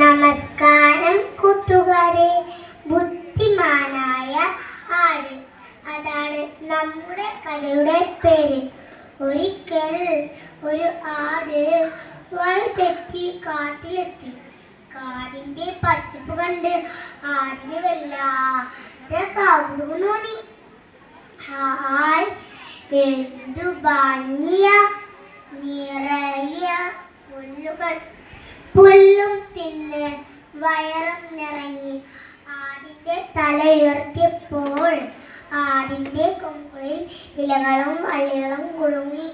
നമസ്കാരം കൂട്ടുകാരെ. ബുദ്ധിമാനായ ആട് അതാണ് നമ്മുടെ കഥയുടെ പേര്. ഒരിക്കൽ ഒരു ആട് വഴി തെറ്റി കാട്ടിലെത്തി. കാടിന്റെ പച്ചപ്പ് കണ്ട് ആടിന് വല്ലാതെ കൗതുകം എന്തു ഭംഗിയ. നിറയ പുല്ലുകൾ പുല്ലും തിന്ന് വയറും നിറങ്ങി ആടിന്റെ തല ഉയർത്തിയപ്പോൾ ആടിന്റെ കൊമ്പിൽ ഇലകളും വള്ളികളും കുടുങ്ങി.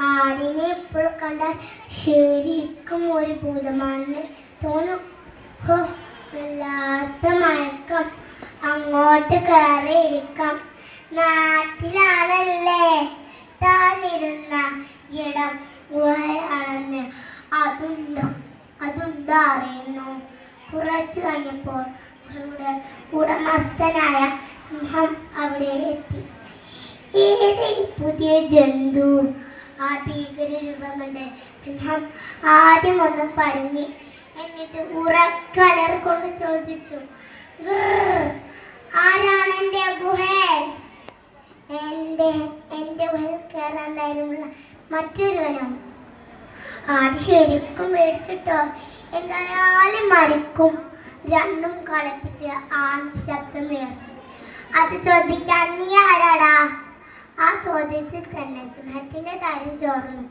ആടിനെ ഇപ്പോൾ കണ്ട ശരിക്കും ഒരു ഭൂതമാണെന്ന് തോന്നും. ഹോ വല്ലാത്ത മയക്കം. അങ്ങോട്ട് കയറിയിരിക്കാം. നാട്ടിലാണല്ലേ? താനിരുന്ന ഇടം അതുണ്ടോ അതുണ്ടോ അറിയുന്നു. കുറച്ചു കഴിഞ്ഞപ്പോൾ ഗുഹയുടെ ഉടമസ്ഥനായ സിംഹം അവിടെ എത്തി. ഏത് പുതിയ ജന്തു? ആ ഭീകര രൂപം കണ്ട് സിംഹം ആദ്യം ഒന്ന് പറഞ്ഞു എന്നിട്ട് ഉറക്കലർ കൊണ്ട് ചോദിച്ചു "ഗ്രിർ, ആരാണ് എന്റെ ഗുഹൻ എന്റെ എന്റെ ഗുഹയിൽ കയറാൻ ധൈര്യമുള്ള മറ്റൊരുവനോ. ശരിക്കും മേടിച്ചിട്ടോ? എന്തായാലും മരിക്കും. രണ്ടും കളിപ്പിച്ച് ആൺ ശബ്ദമേറി അത് ചോദിക്കാൻ നീ ആരാടാ? ആ ചോദ്യത്തിൽ തന്നെ സിംഹത്തിന്റെ തരം ചോർന്നു.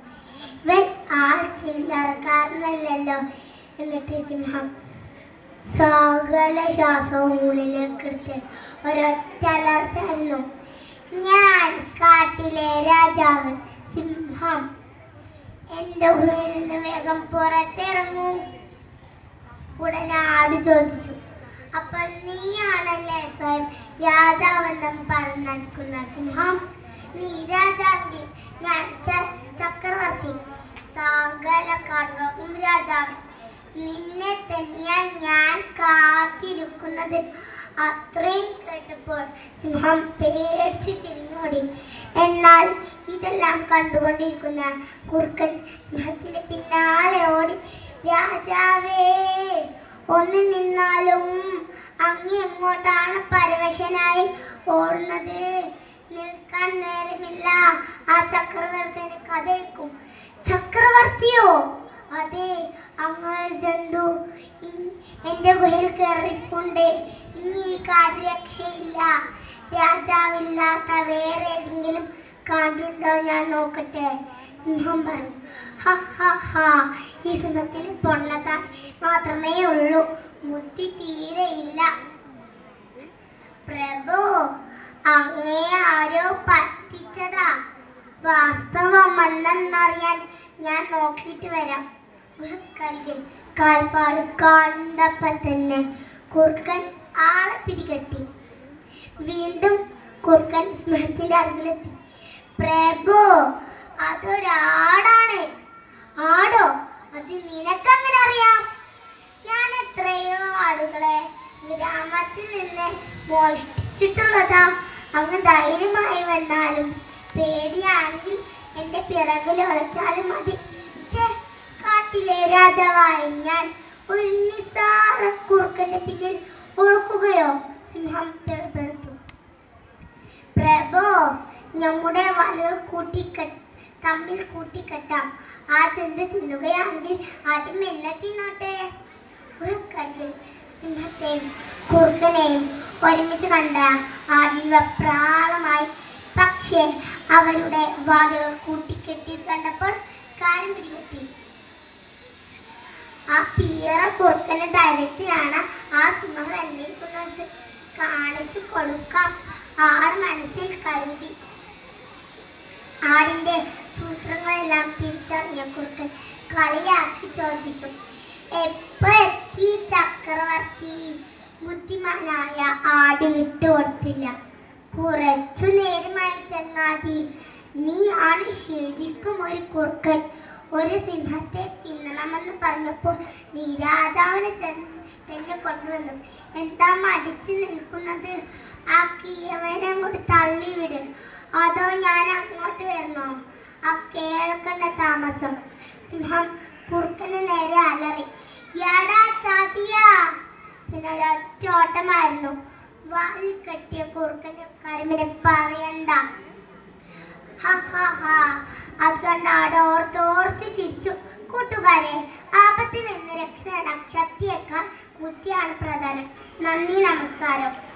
ഇവൻ ആൾ ചിന്തക്കാരനല്ലല്ലോ എന്നിട്ട് സിംഹം സകല ശ്വാസവും ഉള്ളിലേക്ക് എടുത്ത് ഒരൊറ്റ അലർച്ചന്നു ഞാൻ കാട്ടിലെ രാജാവ് സിംഹം. എന്റെ ഉള്ളിൽ നിന്ന് വേഗം പുറത്തിറങ്ങൂ. ഉടനെ ആട് ചോദിച്ചു. അപ്പൊ നീയാണല്ലേ സ്വയം രാജാവെന്നും പറഞ്ഞിരിക്കുന്ന സിംഹം? നീ രാജാവെങ്കിൽ ഞാൻ ചക്രവർത്തി. സകല കാടുകൾക്കും രാജാവ്. നിന്നെ തന്നെയാണ് ഞാൻ കാത്തിരിക്കുന്നത്. അത്രയും കേട്ടപ്പോൾ സിംഹം പേടിച്ചു തിരിഞ്ഞോടി. എന്നാൽ ഇതെല്ലാം കണ്ടുകൊണ്ടിരിക്കുന്ന കുറുക്കൻ സിംഹത്തിന്റെ പിന്നാലെ ഓടി രാജാവേ ഒന്ന് നിന്നാലും അങ്ങ് എങ്ങോട്ടാണ് പരവശനായി ഓടുന്നത്? നിൽക്കാൻ നേരമില്ല. ആ ചക്രവർത്തിനെ കഥയ്ക്കും. ചക്രവർത്തിയോ? അതെ അങ്ങ് ജന്തു. എന്റെ ഗുഹയിൽ കയറിക്കൊണ്ട് ഇനി ഈ കാര്യരക്ഷയില്ല. രാജാവില്ലാത്ത വേറെ ഏതെങ്കിലും കാടുണ്ടോ ഞാൻ നോക്കട്ടെ? സിംഹം പറഞ്ഞു. ഹ ഹ ഈ സിംഹത്തിന് പൊണ്ണത മാത്രമേ ഉള്ളൂ. ബുദ്ധി തീരെ ഇല്ല. പ്രഭു അങ്ങേ ആരോ പറ്റിച്ചതാ. വാസ്തവം മണ്ണെന്നറിയാൻ ഞാൻ നോക്കിയിട്ട് വരാം. കാൽപ്പാട് കണ്ടപ്പോ തന്നെ കുറുക്കൻ ആളെ പിടികെട്ടി. വീണ്ടും കുറുക്കൻ സ്മൃതിയുടെ അരികിലെത്തി. പ്രഭു അതൊരാടാണ്. ആടോ അത് നിനക്കങ്ങനെ അറിയാം? ഗ്രാമത്തിൽ നിന്ന് മോഷ്ടിച്ചിട്ടുള്ളതാ. അങ്ങ് ധൈര്യമായി വന്നാലും പേടിയാണെങ്കിൽ എന്റെ പിറകിൽ ഒളച്ചാലും മതി. കാട്ടിലെ രാജാവായി ഞാൻ ഒരു നിസാര കുറുക്കന്റെ പിന്നിൽ ഒളുക്കുകയോ? സിംഹം തെളിപ്പെടുത്തു പ്രഭോ നമ്മുടെ വലകൾ കൂട്ടിക്കെട്ട് തമ്മിൽ കൂട്ടിക്കെട്ടാം. ആ ചെന്ത് തിന്നുകയാണെങ്കിൽ ആദ്യം എന്നെ തിന്നോട്ടെ ഒരു കല്ലിൽ സിംഹത്തെയും കുറുക്കനെയും ഒരുമിച്ച് കണ്ട ആ പക്ഷേ അവരുടെ വാതിൽ കൂട്ടിക്കെട്ടി കണ്ടപ്പോൾ കാര്യം പിടികെട്ടി ആ പീറ കുറുക്കന്റെ ധൈര്യത്തിലാണ് ആ സിംഹം എന്നിരിക്കുന്നത് കാണിച്ചു കൊടുക്കാം. ആർ മനസ്സിൽ കരുതി. ആടിന്റെ സൂത്രങ്ങളെല്ലാം തിരിച്ചറിഞ്ഞ കുറുക്കൻ കളിയാക്കി ചോദിച്ചു. എപ്പോ എത്തി ചക്രവർത്തി? ബുദ്ധിമാനായ ആട് വിട്ടുകൊടുത്തില്ല കുറച്ചു നേരമായി ചങ്ങാതി നീ ആണ് ശരിക്കും ഒരു കുറുക്കൻ. ഒരു സിംഹത്തെ തിന്നണമെന്ന് പറഞ്ഞപ്പോൾ നീ രാജാവിനെ തന്നെ കൊണ്ടുവന്നു. എന്താ മടിച്ചു നിൽക്കുന്നത്? ആ കീഴവനെ അങ്ങോട്ട് തള്ളിവിട്. അതോ ഞാൻ അങ്ങോട്ട് വരണോ? ആ കേൾക്കേണ്ട താമസം. സിംഹം കുറുക്കന് നേരെ അലറി. യാടാ ചാ പിന്നെ ഒരൊറ്റ വാലിൽ കെട്ടിയ കുറുക്കന്റെ കരിമിനെ പറയണ്ട. അത് കണ്ട് ആട് ഓർത്തോർത്ത് ചിരിച്ചു. കൂട്ടുകാരെ ആപത്തിൽ നിന്ന് രക്ഷ നേടാൻ ശക്തിയേക്കാൾ ബുദ്ധിയാണ് പ്രധാനം. നന്ദി നമസ്കാരം.